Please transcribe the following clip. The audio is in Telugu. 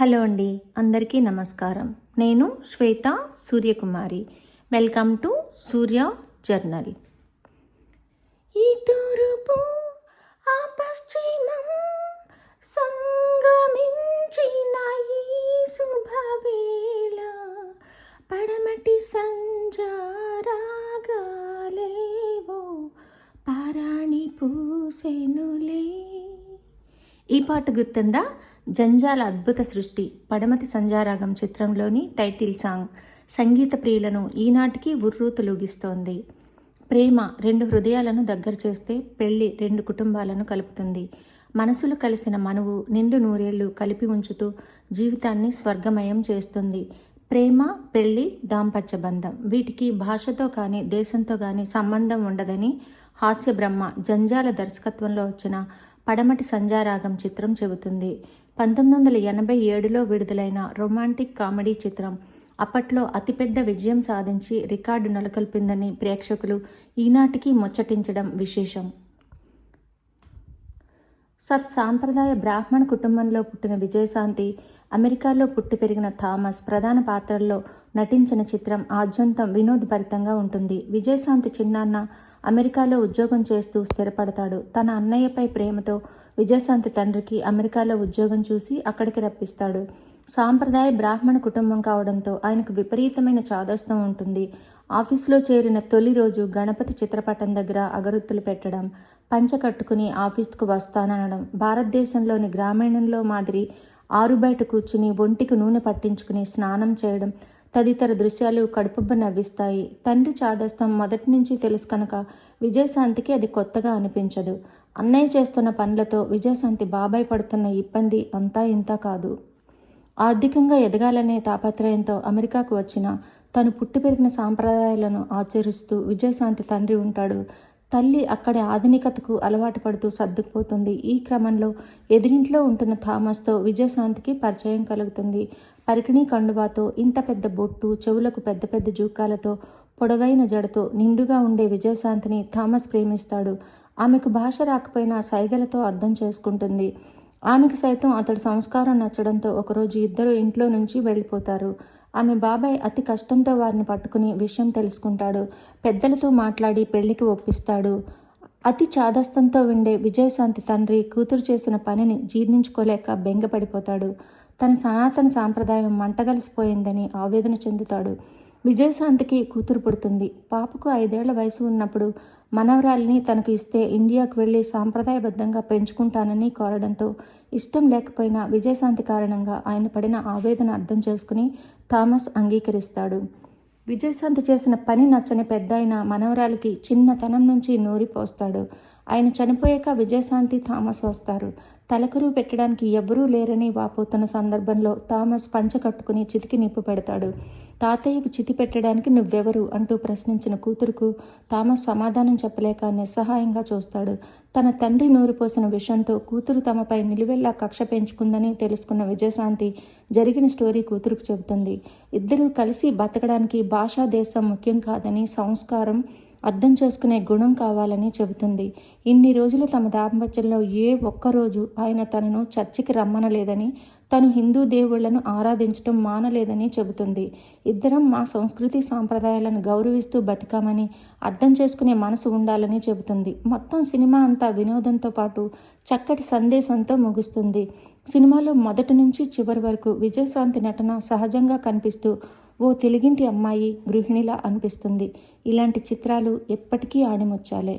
హలో అండి అందరికీ నమస్కారం. నేను Swetha Suryakumari. Welcome to Surya journal. ఈ తూర్పు ఆ పశ్చిమం సంగమించిన ఈ శుభవేళ పడమటి సంజారాగాలేవో పారాణి పూసెనులే. ఈ పాట గుర్తుందా? జంజాల అద్భుత సృష్టి పడమతి సంజారాగం చిత్రంలోని టైటిల్ సాంగ్ సంగీత ప్రియులను ఈనాటికి ఉర్రూతులూగిస్తోంది ప్రేమ రెండు హృదయాలను దగ్గర చేస్తే పెళ్ళి రెండు కుటుంబాలను కలుపుతుంది. మనసులు కలిసిన మనువు నిండు నూరేళ్ళు కలిపి ఉంచుతూ జీవితాన్ని స్వర్గమయం చేస్తుంది. ప్రేమ పెళ్ళి దాంపత్య బంధం వీటికి భాషతో కానీ దేశంతో కానీ సంబంధం ఉండదని హాస్య బ్రహ్మ జంజాల దర్శకత్వంలో వచ్చిన పడమటి సంజారాగం చిత్రం చెబుతుంది. పంతొమ్మిది వందల ఎనభై ఏడులో విడుదలైన రొమాంటిక్ కామెడీ చిత్రం అప్పట్లో అతిపెద్ద విజయం సాధించి రికార్డు నెలకొల్పిందని ప్రేక్షకులు ఈనాటికి ముచ్చటించడం విశేషం. సత్ సాంప్రదాయ బ్రాహ్మణ కుటుంబంలో పుట్టిన విజయశాంతి అమెరికాలో పుట్టి పెరిగిన థామస్ ప్రధాన పాత్రల్లో నటించిన చిత్రం ఆద్యంతం వినోదభరితంగా ఉంటుంది. విజయశాంతి చిన్నాన్న అమెరికాలో ఉద్యోగం చేస్తూ స్థిరపడతాడు. తన అన్నయ్యపై ప్రేమతో విజయశాంతి తండ్రికి అమెరికాలో ఉద్యోగం చూసి అక్కడికి రప్పిస్తాడు. సాంప్రదాయ బ్రాహ్మణ కుటుంబం కావడంతో ఆయనకు విపరీతమైన చాదస్తం ఉంటుంది. ఆఫీసులో చేరిన తొలి రోజు గణపతి చిత్రపటం దగ్గర అగరొత్తులు పెట్టడం పంచ కట్టుకుని ఆఫీస్కు వస్తాననడం భారతదేశంలోని గ్రామీణంలో మాదిరి ఆరు బయట కూర్చుని ఒంటికి నూనె పట్టించుకుని స్నానం చేయడం తదితర దృశ్యాలు కడుపుబ్బ నవ్విస్తాయి. తండ్రి చాదస్తం మొదటి నుంచి తెలుసు కనుక విజయశాంతికి అది కొత్తగా అనిపించదు. అన్నయ్య చేస్తున్న పనులతో విజయశాంతి బాబాయ్ పడుతున్న ఇబ్బంది అంతా ఇంత కాదు. ఆర్థికంగా ఎదగాలనే తాపత్రయంతో అమెరికాకు వచ్చిన తను పుట్టి పెరిగిన సాంప్రదాయాలను ఆచరిస్తూ విజయశాంతి తండ్రి ఉంటాడు. తల్లి అక్కడి ఆధునికతకు అలవాటు పడుతూ సర్దుకుపోతుంది. ఈ క్రమంలో ఎదిరింట్లో ఉంటున్న థామస్తో విజయశాంతికి పరిచయం కలుగుతుంది. పరికిణీ కండువాతో ఇంత పెద్ద బొట్టు చెవులకు పెద్ద పెద్ద జూకాలతో పొడవైన జడతో నిండుగా ఉండే విజయశాంతిని థామస్ ప్రేమిస్తాడు. ఆమెకు భాష రాకపోయినా సైగలతో అర్థం చేసుకుంటుంది. ఆమెకు సైతం అతడు సంస్కారం నచ్చడంతో ఒకరోజు ఇద్దరు ఇంట్లో నుంచి వెళ్ళిపోతారు. ఆమె బాబాయ్ అతి కష్టంతో వారిని పట్టుకుని విషయం తెలుసుకుంటాడు. పెద్దలతో మాట్లాడి పెళ్ళికి ఒప్పిస్తాడు. అతి చాదస్తంతో ఉండే విజయశాంతి తండ్రి కూతురు చేసిన పనిని జీర్ణించుకోలేక బెంగపడిపోతాడు. తన సనాతన సాంప్రదాయం మంటగలిసిపోయిందని ఆవేదన చెందుతాడు. విజయశాంతికి కూతురు పుడుతుంది. పాపకు ఐదేళ్ళ వయసు ఉన్నప్పుడు మనవరాల్ని తనకు ఇస్తే ఇండియాకు వెళ్ళి సాంప్రదాయబద్ధంగా పెంచుకుంటానని కోరడంతో ఇష్టం లేకపోయినా విజయశాంతి కారణంగా ఆయన పడిన ఆవేదన అర్థం చేసుకుని థామస్ అంగీకరిస్తాడు. విజయశాంతి చేసిన పని నచ్చని పెద్ద అయిన మనవరాలికి చిన్నతనం నుంచి నూరిపోస్తాడు. ఆయన చనిపోయాక విజయశాంతి థామస్ వస్తారు. తలకరువు పెట్టడానికి ఎవ్వరూ లేరని వాపోతున్న సందర్భంలో థామస్ పంచ కట్టుకుని చితికి నిప్పు పెడతాడు. తాతయ్యకు చితి పెట్టడానికి నువ్వెవరు? అంటూ ప్రశ్నించిన కూతురుకు థామస్ సమాధానం చెప్పలేక నిస్సహాయంగా చూస్తాడు. తన తండ్రి నూరిపోసిన విషయంతో కూతురు తమపై నిలువెల్లా కక్ష పెంచుకుందని తెలుసుకున్న విజయశాంతి జరిగిన స్టోరీ కూతురుకు చెబుతుంది. ఇద్దరూ కలిసి బతకడానికి భాషా దేశం ముఖ్యం కాదని సంస్కారం అర్థం చేసుకునే గుణం కావాలని చెబుతుంది. ఇన్ని రోజులు తమ దాంపత్యంలో ఏ ఒక్కరోజు ఆయన తనను చర్చికి రమ్మనలేదని తను హిందూ దేవుళ్ళను ఆరాధించటం మానలేదని చెబుతుంది. ఇద్దరం మా సంస్కృతి సాంప్రదాయాలను గౌరవిస్తూ బతికామని అర్థం చేసుకునే మనసు ఉండాలని చెబుతుంది. మొత్తం సినిమా అంతా వినోదంతో పాటు చక్కటి సందేశంతో ముగుస్తుంది. సినిమాలో మొదటి నుంచి చివరి వరకు విజయశాంతి నటన సహజంగా కనిపిస్తూ ఓ తెలుగింటి అమ్మాయి గృహిణిలా అనిపిస్తుంది. ఇలాంటి చిత్రాలు ఎప్పటికీ ఆడిముచ్చాలే.